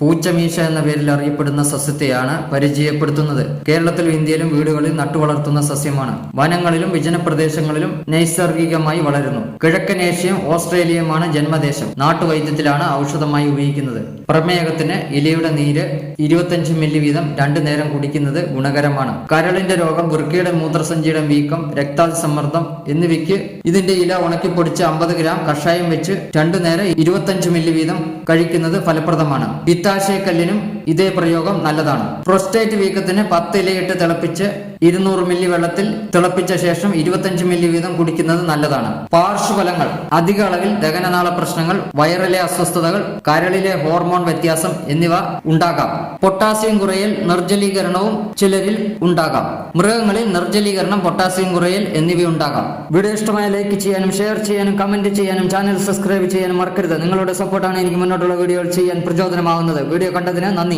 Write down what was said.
പൂച്ചമീശ എന്ന പേരിൽ അറിയപ്പെടുന്ന സസ്യത്തെയാണ് പരിചയപ്പെടുത്തുന്നത്. കേരളത്തിലും ഇന്ത്യയിലും വീടുകളിൽ നട്ടുവളർത്തുന്ന സസ്യമാണ്. വനങ്ങളിലും വിജനപ്രദേശങ്ങളിലും നൈസർഗികമായി വളരുന്നു. കിഴക്കൻ ഏഷ്യയും ഓസ്ട്രേലിയയുമാണ് ജന്മദേശം. നാട്ടുവൈദ്യത്തിലാണ് ഔഷധമായി ഉപയോഗിക്കുന്നത്. പ്രമേഹത്തിന് ഇലയുടെ നീര് ഇരുപത്തഞ്ച് മില്ലി വീതം രണ്ടു നേരം കുടിക്കുന്നത് ഗുണകരമാണ്. കരളിന്റെ രോഗം വൃക്കയുടെ മൂത്രസഞ്ചിയുടെ വീക്കം രക്താസമ്മർദ്ദം എന്നിവയ്ക്ക് ഇതിന്റെ ഇല ഉണക്കിപ്പൊടിച്ച് അമ്പത് ഗ്രാം കഷായം വെച്ച് രണ്ടു നേരം ഇരുപത്തഞ്ച് മില്ലി വീതം കഴിക്കുന്നത് ഫലപ്രദമാണ്. പിത്താശയക്കല്ലിനും ഇതേ പ്രയോഗം നല്ലതാണ്. പ്രൊസ്റ്റേറ്റ് വീക്കത്തിന് പത്ത് ഇലയിട്ട് തിളപ്പിച്ച് ഇരുന്നൂറ് മില്ലി വെള്ളത്തിൽ തിളപ്പിച്ച ശേഷം ഇരുപത്തഞ്ച് മില്ലി വീതം കുടിക്കുന്നത് നല്ലതാണ്. പാർശ്വഫലങ്ങൾ. അധിക അളവിൽ ദഹനനാള പ്രശ്നങ്ങൾ വയറിലെ അസ്വസ്ഥതകൾ കരളിലെ ഹോർമോൺ വ്യത്യാസം എന്നിവ ഉണ്ടാകാം. പൊട്ടാസ്യം കുറയൽ നിർജലീകരണവും ചിലരിൽ ഉണ്ടാകാം. മൃഗങ്ങളിൽ നിർജലീകരണം പൊട്ടാസ്യം കുറയൽ എന്നിവ ഉണ്ടാകാം വീഡിയോ ഇഷ്ടമായ ലൈക്ക് ചെയ്യാനും ഷെയർ ചെയ്യാനും കമന്റ് ചെയ്യാനും ചാനൽ സബ്സ്ക്രൈബ് ചെയ്യാനും മറക്കരുത്. നിങ്ങളുടെ സപ്പോർട്ടാണ് എനിക്ക് മുന്നോട്ടുള്ള വീഡിയോകൾ ചെയ്യാൻ പ്രചോദനമാകുന്നത് വീഡിയോ കണ്ടതിന് നന്ദി.